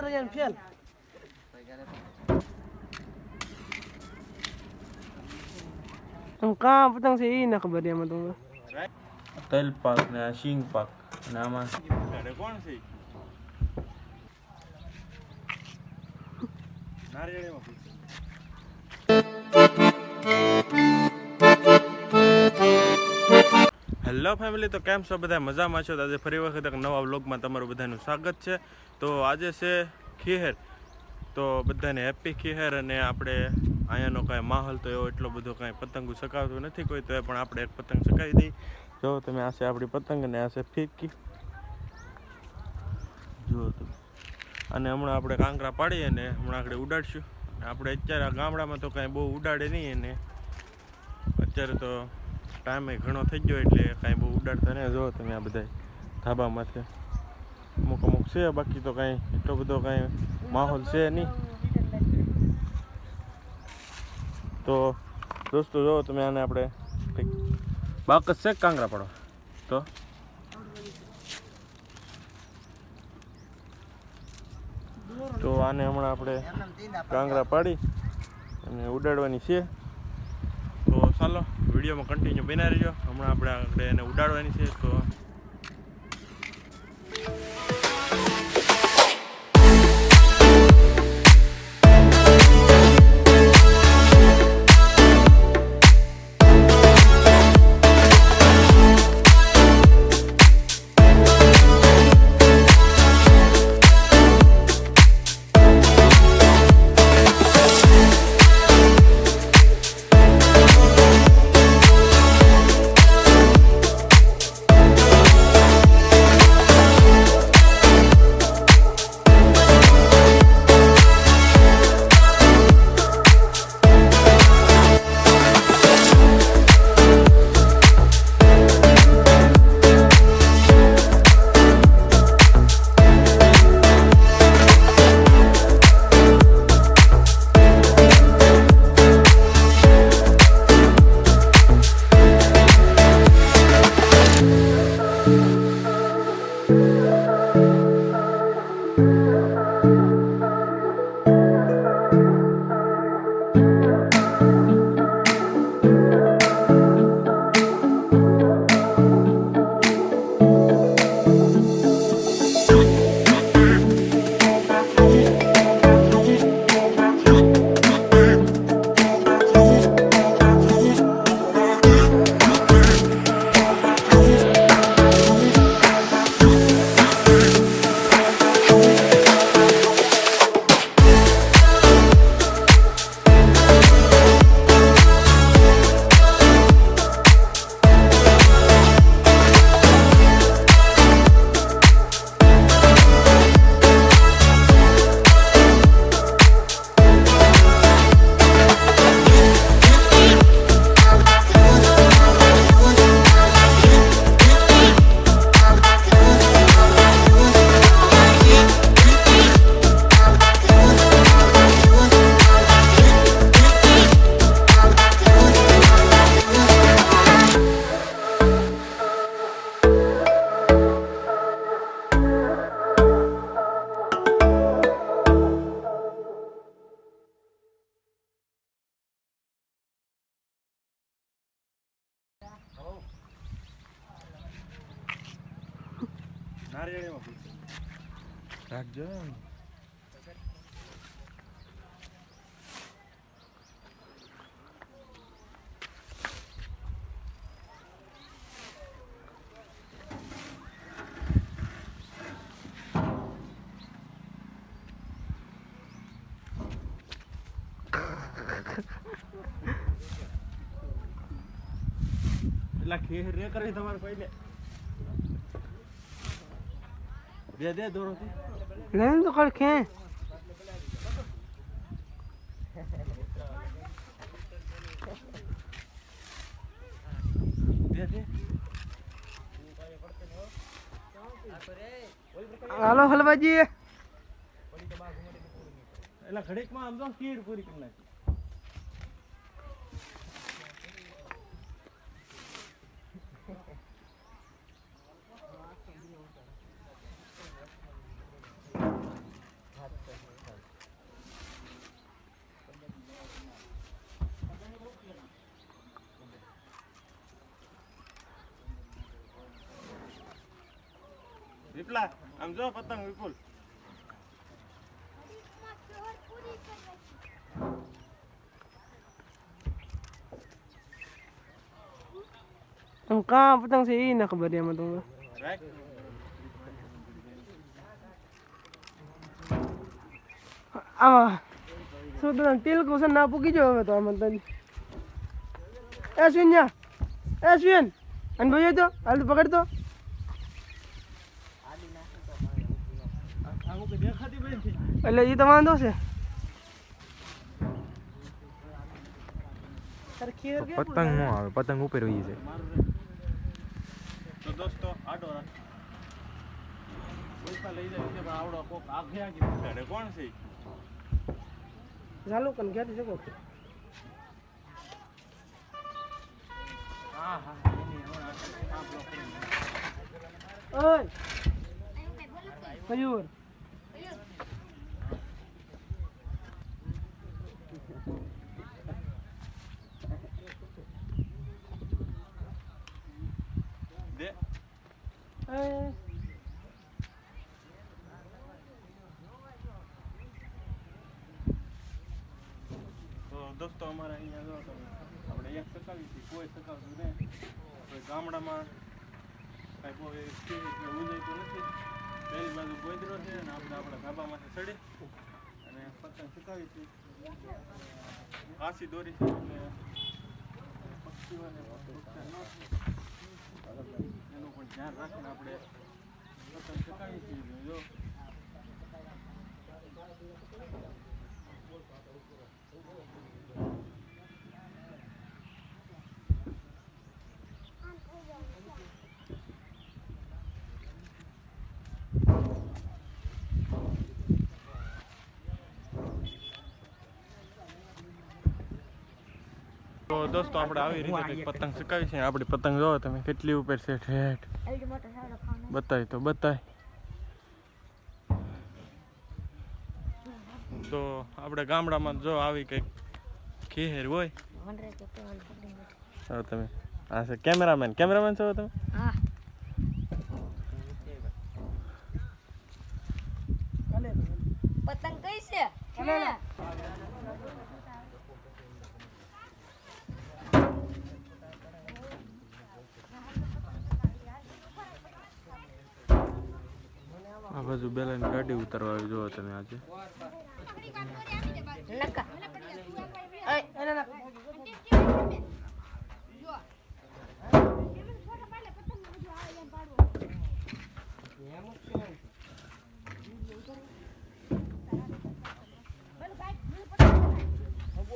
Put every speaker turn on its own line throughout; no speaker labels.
અંદર જઈને ફેલ આમ કાં પતંગ છે એ ના ખબર એમાં તમને
તેલ પાક ને આ શીંગ પાક અને આમાં કોણ છે હેલો ફેમિલી તો કેમ છો બધા? મજામાં છો? તો આજે ફરી વખત એક નવા વ્લોગમાં તમારું બધાનું સ્વાગત છે. તો આજે છે ખીહેર. તો બધાને હેપી ખીહેર અને આપણે અહીંયાનો કાંઈ માહોલ તો એવો એટલો બધો કાંઈ પતંગો ચકાવતું નથી કોઈ તો એ પણ આપણે એક પતંગ ચકાવી દઈ જો તમે આ આપણી પતંગ અને આ છે ફીકી જુઓ તમે. અને હમણાં આપણે કાંકરા પાડીએ ને હમણાં આપણે ઉડાડશું. આપણે અત્યારે ગામડામાં તો કાંઈ બહુ ઉડાડે નહીં અને અત્યારે તો ટાઈમે ઘણો થઈ ગયો એટલે કાંઈ બહુ ઉડાડતા નહીં. જો તમે આ બધા ધાબામાંથી અમુક અમુક છે, બાકી તો કાંઈ એટલો બધો કાંઈ માહોલ છે નહીં. તો દોસ્તો, જો તમે આને આપણે કંઈક બાકસ છે કાંગરા પડો? તો? તો આને હમણાં આપણે કાંગરા પાડી અને ઉડાડવાની છે. વિડીયોમાં કન્ટિન્યુ બનાવી રહ્યો હમણાં આપણે આપણે એને ઉડાડવાની છે તો રાખજો ખેર રે કરી તમારે પહેલે બે દે દોરોથી
લઈને તો ખડ
કે
હાલો હલવાજી
એટલે ઘડીકમાં આમ તો સ્પીડ પૂરી કરી નાખી. વિપલા આમ જો પતંગ વિપુલ
આમ કાં પતંગ છે એ ના ખબર એમાં તમને
રાખ
આમાં શું તમે તેલ કુશન ના પૂકી જાવ હવે તો આમાં તને એ અશ્વિન જા એ અશ્વિન અને ભાઈ તો હાલ તો પકડ તો એટલે એ તો વાંધો છે.
પતંગ નો આવે પતંગ ઉપર હોય છે
તો દોસ્તો આડો લઈ જાય છે પણ આવડો કોક આગે પકડે કોણ છે
ચાલો કન ક્યાંથી શકો
હા હા એની હમણાં આ બ્લોક કરીને.
ઓય મયુર
દે
એ
તો દોસ્તો, અમારે અહીંયા જો આપણે એક સકાવી હતી કોઈ સકાવતું નહીં. કોઈ ગામડામાં કાંઈ કોઈ ઉદયતું નથી. પહેલી બાજુ ગોદરો છે અને આપણે આપણા ધાબામાંથી ચડી. અને પતંગ સકાવી હતી કાશી દોરી છે. એટલે પક્ષીઓને એનું પણ ધ્યાન રાખીને આપણે પતંગ સકાવી છીએ જો. તો દોસ્તો આપણે આવી રીતે કંઈક પતંગ ચકાવી છે આપણી પતંગ જોવો તમે કેટલી ઉપર છે ઠેઠ? બતાય તો બતાય. તો આપણે ગામડામાં જો આવી કંઈક ખેહેર હોય. હા તમે. હા સર કેમેરામેન. કેમેરામેન છો તમે?
પતંગ કઈ છે?
બાજુ બેલાની ગાડી ઉતારવા આવી જોવો તમે આજે.
નકા.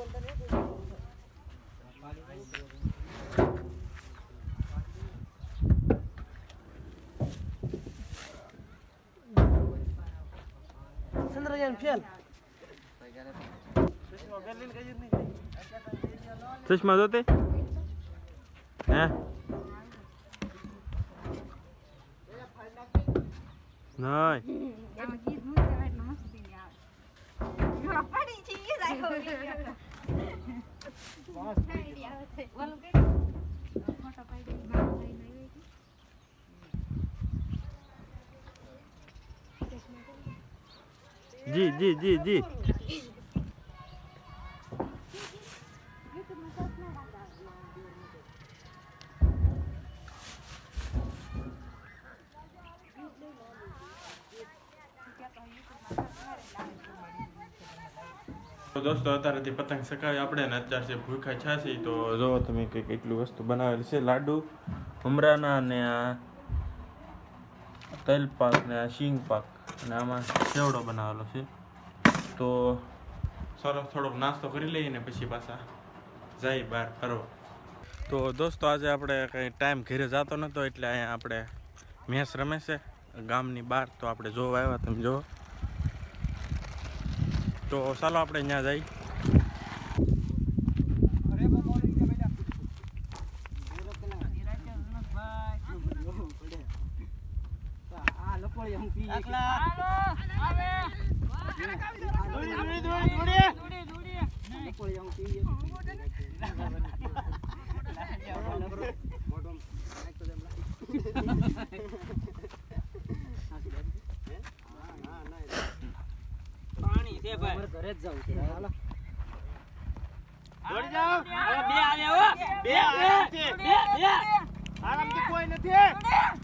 ચંદ્રયાન
ચશ્મા જોતે હે નહીં જી જી જી જી. તો દોસ્તો, અત્યારેથી પતંગ સકાવી આપણે ને અત્યારે છે ભૂખા છાસી તો જો તમે કંઈક એટલું વસ્તુ બનાવેલી છે, લાડુ મમરાના અને આ તલપાક ને આ શીંગ પાક અને આમાં સેવડો બનાવેલો છે. તો સરસ થોડોક નાસ્તો કરી લઈએ ને પછી પાછા જાય બહાર ફરવા. તો દોસ્તો, આજે આપણે કંઈ ટાઈમ ઘેરે જતો નહોતો એટલે અહીંયા આપણે મેસ રમે છે ગામની બહાર. તો આપણે જોવા આવ્યા તમે જો તો ચાલો આપણે ત્યાં પાણી છે ભાઈ ઘરે
જ જવું છે. હાલો
દોડી જાઓ
બે આવે
બે
બે.
આરામથી કોઈ નથી.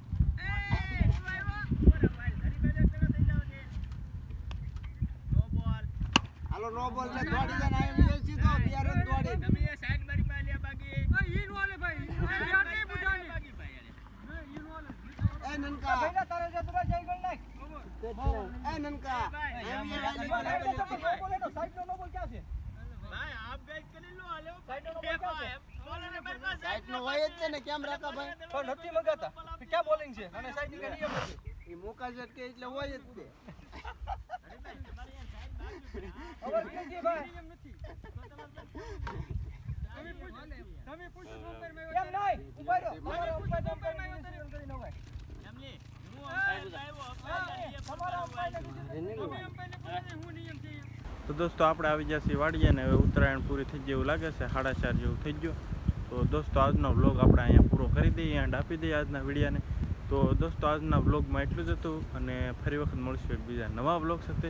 ચીડી એ લાખ ઘટે હા પચાસ રન ઘટે છે.
અલે શોટ નો લાગતો હોય તો જોઈએ ભાઈ હાલો નો બોલ છે દોડી જાય ને આવી જાય સીધો બે રન દોડી એ નનકા. એ નનકા એમ એ વાલી બોલે તો સાઈડ નો હોય જ છે ને કેમ રાખા ભાઈ? એ મોકા ઝટકે એટલે હોય જ તે.
તો દોસ્તો આપણે આવી છીએ વાડીએ ને હવે ઉત્તરાયણ પૂરી થઈ જેવું લાગે છે સાડા ચાર જેવું થઈ ગયું. તો દોસ્તો આજનો વ્લોગ આપણે અહીંયા પૂરો કરી દઈએ એન્ડ આપી દઈએ આજના વિડીયાને. તો દોસ્તો આજના વ્લોગમાં એટલું જ હતું અને ફરી વખત મળશું એક બીજા નવા વ્લોગ સાથે.